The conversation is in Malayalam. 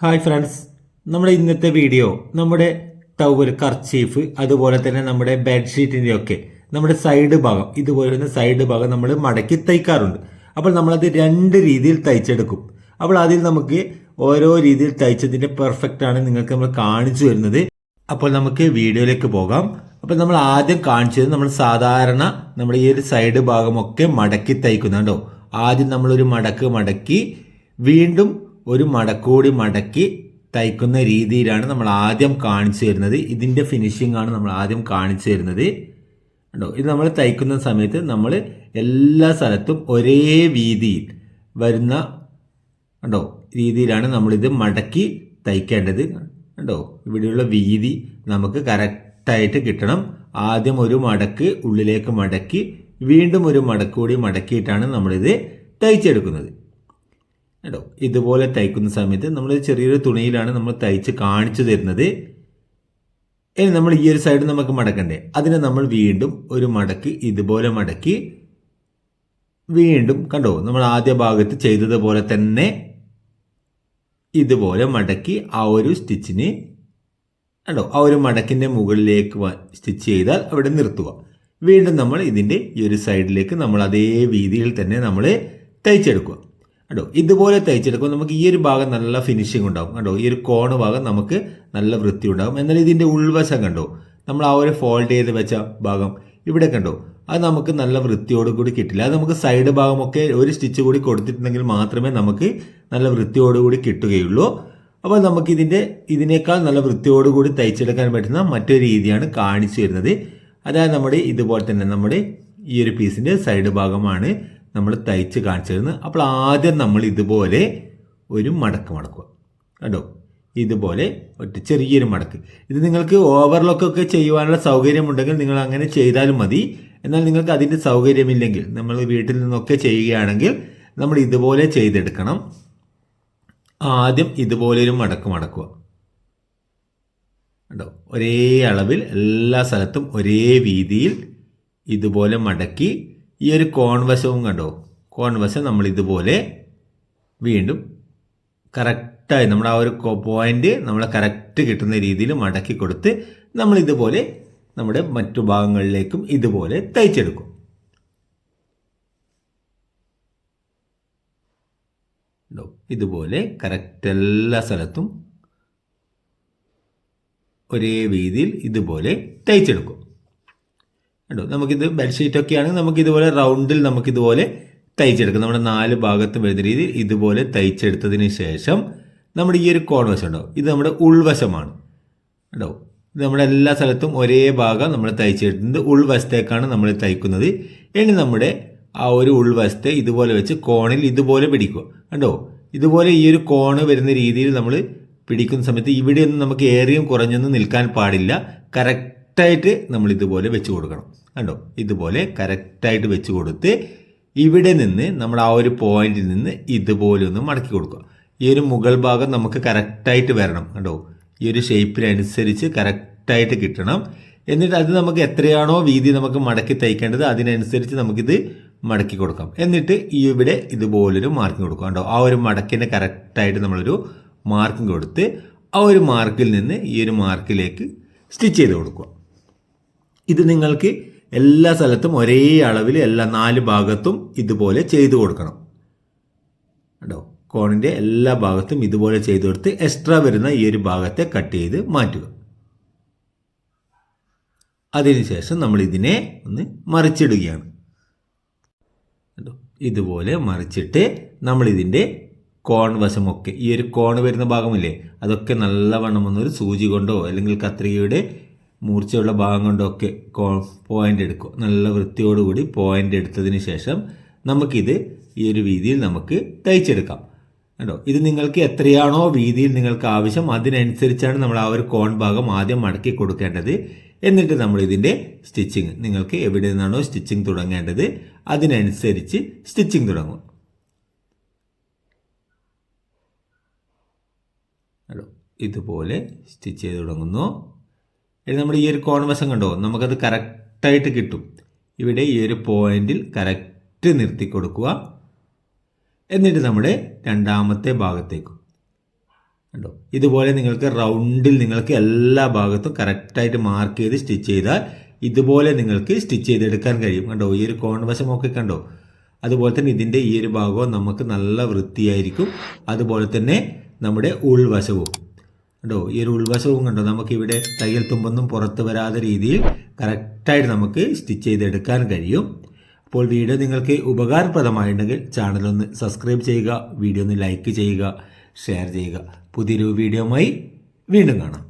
ഹായ് ഫ്രണ്ട്സ് നമ്മുടെ ഇന്നത്തെ വീഡിയോ നമ്മുടെ ടവൽ കർച്ചീഫ് അതുപോലെ തന്നെ നമ്മുടെ ബെഡ്ഷീറ്റിന്റെ ഒക്കെ നമ്മുടെ സൈഡ് ഭാഗം ഇതുപോലെ സൈഡ് ഭാഗം നമ്മൾ മടക്കി തയ്ക്കാറുണ്ട്. അപ്പോൾ നമ്മളത് രണ്ട് രീതിയിൽ തയ്ച്ചെടുക്കും. അപ്പോൾ അതിൽ നമുക്ക് ഓരോ രീതിയിൽ തയ്ച്ചതിന്റെ പെർഫെക്റ്റ് ആണ് നിങ്ങൾക്ക് നമ്മൾ കാണിച്ചു വരുന്നത് അപ്പോൾ നമുക്ക് വീഡിയോയിലേക്ക് പോകാം. അപ്പോൾ നമ്മൾ ആദ്യം കാണിച്ചത് നമ്മൾ സാധാരണ നമ്മുടെ ഈ ഒരു സൈഡ് ഭാഗമൊക്കെ മടക്കി തയ്ക്കുന്നുണ്ടോ ആദ്യം നമ്മളൊരു മടക്ക് മടക്കി വീണ്ടും ഒരു മടക്കൂടി മടക്കി തയ്ക്കുന്ന രീതിയിലാണ് നമ്മൾ ആദ്യം കാണിച്ചു തരുന്നത്. ഇതിന്റെ ഫിനിഷിംഗ് ആണ് നമ്മൾ ആദ്യം കാണിച്ചു തരുന്നത്. ഉണ്ടോ ഇത് നമ്മൾ തയ്ക്കുന്ന സമയത്ത് നമ്മൾ എല്ലാ സ്ഥലത്തും ഒരേ വീതിയിൽ വരുന്ന ഉണ്ടോ രീതിയിലാണ് നമ്മളിത് മടക്കി തയ്ക്കേണ്ടത്. ഉണ്ടോ ഇവിടെയുള്ള വീതി നമുക്ക് കറക്റ്റായിട്ട് കിട്ടണം. ആദ്യം ഒരു മടക്ക് ഉള്ളിലേക്ക് മടക്കി വീണ്ടും ഒരു മടക്ക് കൂടി മടക്കിയിട്ടാണ് നമ്മളിത് തയ്ച്ചെടുക്കുന്നത്. കേട്ടോ ഇതുപോലെ തയ്ക്കുന്ന സമയത്ത് നമ്മൾ ചെറിയൊരു തുണിയിലാണ് നമ്മൾ തയ്ച്ച് കാണിച്ചു തരുന്നത്. ഇനി നമ്മൾ ഈ ഒരു സൈഡ് നമുക്ക് മടക്കണ്ടേ? അതിനെ നമ്മൾ വീണ്ടും ഒരു മടക്കി ഇതുപോലെ മടക്കി വീണ്ടും കണ്ടോ നമ്മൾ ആദ്യ ഭാഗത്ത് ചെയ്തതുപോലെ തന്നെ ഇതുപോലെ മടക്കി ആ ഒരു സ്റ്റിച്ചിന് കണ്ടോ ആ ഒരു മടക്കിന്റെ മുകളിലേക്ക് സ്റ്റിച്ച് ചെയ്താൽ അവിടെ നിർത്തുക. വീണ്ടും നമ്മൾ ഇതിന്റെ ഈ ഒരു സൈഡിലേക്ക് നമ്മൾ അതേ രീതിയിൽ തന്നെ നമ്മൾ തയ്ച്ചെടുക്കുക. കണ്ടോ? ഇതുപോലെ തയ്ച്ചെടുക്കുമ്പോൾ നമുക്ക് ഈ ഒരു ഭാഗം നല്ല ഫിനിഷിംഗ് ഉണ്ടാകും കണ്ടോ? ഈ ഒരു കോണ് ഭാഗം നമുക്ക് നല്ല വൃത്തി ഉണ്ടാകും എന്നാൽ ഇതിന്റെ ഉൾവശം കണ്ടോ? നമ്മൾ ആ ഒരു ഫോൾഡ് ചെയ്ത് വെച്ച ഭാഗം ഇവിടെ കണ്ടോ? അത് നമുക്ക് നല്ല വൃത്തിയോട് കൂടി കിട്ടില്ല. അത് നമുക്ക് സൈഡ് ഭാഗമൊക്കെ ഒരു സ്റ്റിച്ച് കൂടി കൊടുത്തിട്ടുണ്ടെങ്കിൽ മാത്രമേ നമുക്ക് നല്ല വൃത്തിയോട് കൂടി കിട്ടുകയുള്ളൂ. അപ്പോൾ നമുക്ക് ഇതിന്റെ ഇതിനേക്കാൾ നല്ല വൃത്തിയോട് കൂടി തയ്ച്ചെടുക്കാൻ പറ്റുന്ന മറ്റൊരു രീതിയാണ് കാണിച്ചു തരുന്നത്. അതായത് നമ്മുടെ ഇതുപോലെ തന്നെ നമ്മുടെ ഈ ഒരു പീസിന്റെ സൈഡ് ഭാഗമാണ് നമ്മൾ തയ്ച്ച് കാണിച്ചു അപ്പോൾ ആദ്യം നമ്മൾ ഇതുപോലെ ഒരു മടക്ക് മടക്കുക. കണ്ടോ? ഇതുപോലെ ഒറ്റ ചെറിയൊരു മടക്ക്. ഇത് നിങ്ങൾക്ക് ഓവർലോക്കൊക്കെ ചെയ്യുവാനുള്ള സൗകര്യമുണ്ടെങ്കിൽ നിങ്ങൾ അങ്ങനെ ചെയ്താലും മതി. എന്നാൽ നിങ്ങൾക്ക് അതിന്റെ സൗകര്യമില്ലെങ്കിൽ നമ്മൾ വീട്ടിൽ നിന്നൊക്കെ ചെയ്യുകയാണെങ്കിൽ നമ്മൾ ഇതുപോലെ ചെയ്തെടുക്കണം. ആദ്യം ഇതുപോലെ ഒരു മടക്ക് മടക്കുക. കണ്ടോ? ഒരേ അളവിൽ എല്ലാ സ്ഥലത്തും ഒരേ വീതിയിൽ ഇതുപോലെ മടക്കി ഈ ഒരു കോൺവശവും കണ്ടോ? കോൺവശം നമ്മൾ ഇതുപോലെ വീണ്ടും കറക്റ്റായി നമ്മുടെ ആ ഒരു പോയിന്റ് നമ്മൾ കറക്റ്റ് കിട്ടുന്ന രീതിയിൽ മടക്കി കൊടുത്ത് നമ്മൾ ഇതുപോലെ നമ്മുടെ മറ്റു ഭാഗങ്ങളിലേക്കും ഇതുപോലെ തയ്ച്ചെടുക്കും? ഇതുപോലെ കറക്റ്റ് എല്ലാ സ്ഥലത്തും ഒരേ രീതിയിൽ ഇതുപോലെ തയ്ച്ചെടുക്കും. കേട്ടോ നമുക്കിത് നമുക്ക് ഇതുപോലെ റൗണ്ടിൽ നമുക്ക് ഇതുപോലെ തയ്ച്ചെടുക്കാം. നമ്മുടെ നാല് ഭാഗത്ത് വരുന്ന രീതിയിൽ ഇതുപോലെ തയ്ച്ചെടുത്തതിന് ശേഷം നമ്മുടെ ഈ ഒരു കോൺവശം ഉണ്ടാവും ഇത് നമ്മുടെ ഉൾവശമാണ്. കേട്ടോ ഇത് നമ്മുടെ എല്ലാ സ്ഥലത്തും ഒരേ ഭാഗം നമ്മൾ തയ്ച്ചെടുക്കുന്നത് ഉൾവശത്തേക്കാണ് നമ്മൾ തയ്ക്കുന്നത്. ഇനി നമ്മുടെ ആ ഒരു ഉൾവശത്തെ ഇതുപോലെ വെച്ച് കോണിൽ ഇതുപോലെ പിടിക്കുക. കണ്ടോ? ഇതുപോലെ ഈ ഒരു കോണ് വരുന്ന രീതിയിൽ നമ്മൾ പിടിക്കുന്ന സമയത്ത് ഇവിടെയൊന്നും നമുക്ക് ഏറിയും കുറഞ്ഞൊന്നും നിൽക്കാൻ പാടില്ല. കറക്റ്റായിട്ട് നമ്മൾ ഇതുപോലെ വെച്ച് കൊടുക്കണം. കണ്ടോ? ഇതുപോലെ കറക്റ്റായിട്ട് വെച്ച് കൊടുത്ത് ഇവിടെ നിന്ന് നമ്മൾ ആ ഒരു പോയിന്റിൽ നിന്ന് ഇതുപോലെ ഒന്ന് മടക്കി കൊടുക്കുക. ഈ ഒരു മുകൾ ഭാഗം നമുക്ക് കറക്റ്റായിട്ട് വരണം കണ്ടോ? ഈ ഒരു ഷേപ്പിനനുസരിച്ച് കറക്റ്റായിട്ട് കിട്ടണം. എന്നിട്ട് അത് നമുക്ക് എത്രയാണോ വീതി നമുക്ക് മടക്കി തയ്ക്കേണ്ടത് അതിനനുസരിച്ച് നമുക്കിത് മടക്കി കൊടുക്കാം. എന്നിട്ട് ഇവിടെ ഇതുപോലൊരു മാർക്കിംഗ് കൊടുക്കാം കണ്ടോ? ആ ഒരു മടക്കിന് കറക്റ്റായിട്ട് നമ്മളൊരു മാർക്കിംഗ് കൊടുത്ത് ആ ഒരു മാർക്കിൽ നിന്ന് ഈ ഒരു മാർക്കിലേക്ക് സ്റ്റിച്ച് ചെയ്ത് കൊടുക്കുക. ഇത് നിങ്ങൾക്ക് എല്ലാ സ്ഥലത്തും ഒരേ അളവിൽ എല്ലാ നാല് ഭാഗത്തും ഇതുപോലെ ചെയ്തു കൊടുക്കണം. കേട്ടോ കോണിന്റെ എല്ലാ ഭാഗത്തും ഇതുപോലെ ചെയ്തു കൊടുത്ത് എക്സ്ട്രാ വരുന്ന ഈ ഒരു ഭാഗത്തെ കട്ട് ചെയ്ത് മാറ്റുക. അതിനുശേഷം നമ്മൾ ഇതിനെ ഒന്ന് മറിച്ചിടുകയാണ്. ഇതുപോലെ മറിച്ചിട്ട് നമ്മൾ ഇതിന്റെ കോൺ വശമൊക്കെ ഈ ഒരു കോൺ വരുന്ന ഭാഗമില്ലേ അതൊക്കെ നല്ലവണ്ണം ഒന്നൊരു സൂചി കൊണ്ടോ അല്ലെങ്കിൽ കത്രികയുടെ മൂർച്ചയുള്ള ഭാഗം കൊണ്ടൊക്കെ പോയിന്റ് എടുക്കുക നല്ല വൃത്തിയോടുകൂടി പോയിന്റ് എടുത്തതിന് ശേഷം നമുക്കിത് ഈ ഒരു വീതിയിൽ നമുക്ക് തയ്ച്ചെടുക്കാം. കേട്ടോ ഇത് നിങ്ങൾക്ക് എത്രയാണോ വീതിയിൽ നിങ്ങൾക്ക് ആവശ്യം അതിനനുസരിച്ചാണ് നമ്മൾ ആ ഒരു കോൺ ഭാഗം ആദ്യം മടക്കി കൊടുക്കേണ്ടത്. എന്നിട്ട് നമ്മൾ ഇതിന്റെ സ്റ്റിച്ചിങ് നിങ്ങൾക്ക് എവിടെ നിന്നാണോ സ്റ്റിച്ചിങ് തുടങ്ങേണ്ടത് അതിനനുസരിച്ച് സ്റ്റിച്ചിങ് തുടങ്ങും. ഇതുപോലെ സ്റ്റിച്ച് ചെയ്ത് തുടങ്ങുന്നു. ഇനി നമ്മൾ ഈ ഒരു കോൺവശം കണ്ടോ? നമുക്കത് കറക്റ്റായിട്ട് കിട്ടും. ഇവിടെ ഈ ഒരു പോയിന്റിൽ കറക്റ്റ് നിർത്തി കൊടുക്കുക. എന്നിട്ട് നമ്മുടെ രണ്ടാമത്തെ ഭാഗത്തേക്കും. കണ്ടോ? ഇതുപോലെ നിങ്ങൾക്ക് റൗണ്ടിൽ നിങ്ങൾക്ക് എല്ലാ ഭാഗത്തും കറക്റ്റായിട്ട് മാർക്ക് ചെയ്ത് സ്റ്റിച്ച് ചെയ്താൽ ഇതുപോലെ നിങ്ങൾക്ക് സ്റ്റിച്ച് ചെയ്തെടുക്കാൻ കഴിയും. കണ്ടോ? ഈ ഒരു കോൺ ഒക്കെ കണ്ടോ? അതുപോലെ തന്നെ ഇതിന്റെ ഈ ഒരു ഭാഗവും നമുക്ക് നല്ല വൃത്തിയായിരിക്കും. അതുപോലെ തന്നെ നമ്മുടെ ഉൾവശവും. കണ്ടോ? ഈ ഒരു ഉൾവശവും കണ്ടോ? നമുക്ക് ഇവിടെ തയ്യൽ തുമ്പൊന്നും പുറത്ത് വരാതെ രീതിയിൽ കറക്റ്റായിട്ട് നമുക്ക് സ്റ്റിച്ച് ചെയ്തെടുക്കാൻ കഴിയും. അപ്പോൾ വീഡിയോ നിങ്ങൾക്ക് ഉപകാരപ്രദമായിട്ടുണ്ടെങ്കിൽ ചാനലൊന്ന് സബ്സ്ക്രൈബ് ചെയ്യുക വീഡിയോ ഒന്ന് ലൈക്ക് ചെയ്യുക ഷെയർ ചെയ്യുക. പുതിയൊരു വീഡിയോയുമായി വീണ്ടും കാണാം.